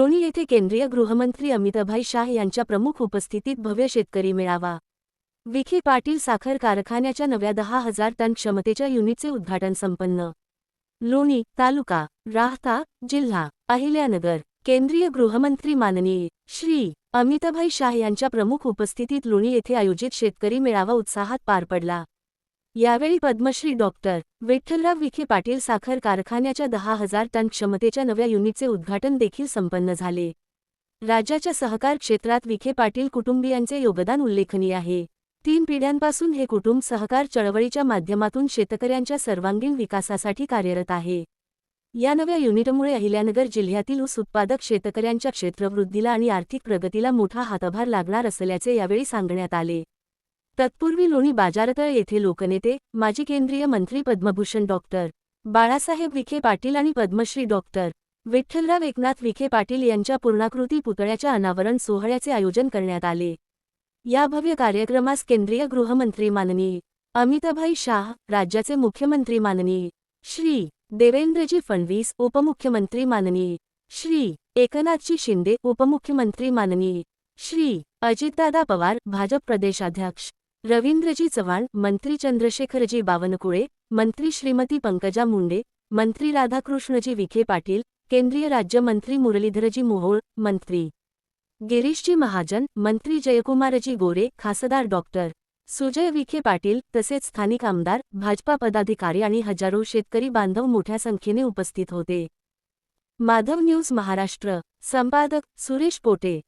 लोणी येथे केंद्रीय गृहमंत्री अमिताभाई शाह यांच्या प्रमुख उपस्थितीत भव्य शेतकरी मेळावा. विखे पाटील साखर कारखान्याच्या नव्या दहा हजार टन क्षमतेच्या युनिटचे उद्घाटन संपन्न. लोणी तालुका राहता जिल्हा अहिल्यानगर केंद्रीय गृहमंत्री माननीय श्री अमिताभाई शाह यांच्या प्रमुख उपस्थितीत लोणी येथे आयोजित शेतकरी मेळावा उत्साहात पार पडला. यावेळी पद्मश्री डॉक्टर विठ्ठलराव विखे पाटील साखर कारखान्याच्या दहा हजार टन क्षमतेच्या नव्या युनिटचे उद्घाटन देखील संपन्न झाले. राज्याच्या सहकार क्षेत्रात विखे पाटील कुटुंबियांचे योगदान उल्लेखनीय आहे. तीन पिढ्यांपासून हे कुटुंब सहकार चळवळीच्या माध्यमातून शेतकऱ्यांच्या सर्वांगीण विकासासाठी कार्यरत आहे. या नव्या युनिटमुळे अहिल्यानगर जिल्ह्यातील ऊस उत्पादक शेतकऱ्यांच्या क्षेत्रवृद्धीला आणि आर्थिक प्रगतीला मोठा हातभार लागणार असल्याचे यावेळी सांगण्यात आले. तत्पूर्वी लोणी बाजारतळ येथे लोकनेते माजी केंद्रीय मंत्री पद्मभूषण डॉक्टर बाळासाहेब विखे पाटील आणि पद्मश्री डॉक्टर विठ्ठलराव एकनाथ विखे पाटील यांच्या पूर्णाकृती पुतळ्याच्या अनावरण सोहळ्याचे आयोजन करण्यात आले. या भव्य कार्यक्रमास केंद्रीय गृहमंत्री माननीय अमिताभाई शाह राज्याचे मुख्यमंत्री माननीय श्री देवेंद्रजी फडणवीस उपमुख्यमंत्री माननीय श्री एकनाथजी शिंदे उपमुख्यमंत्री माननीय श्री अजितदादा पवार भाजप प्रदेशाध्यक्ष रवींद्रजी चव्हाण मंत्री चंद्रशेखरजी बावनकुळे मंत्री श्रीमती पंकजा मुंडे मंत्री राधाकृष्णजी विखे पाटील केंद्रीय राज्यमंत्री मुरलीधरजी मोहोळ मंत्री गिरीशजी महाजन मंत्री जयकुमारजी गोरे खासदार डॉक्टर सुजय विखे पाटील तसेच स्थानिक आमदार भाजपा पदाधिकारी आणि हजारो शेतकरी बांधव मोठ्या संख्येने उपस्थित होते. माधव न्यूज महाराष्ट्र. संपादक सुरेश पोटे.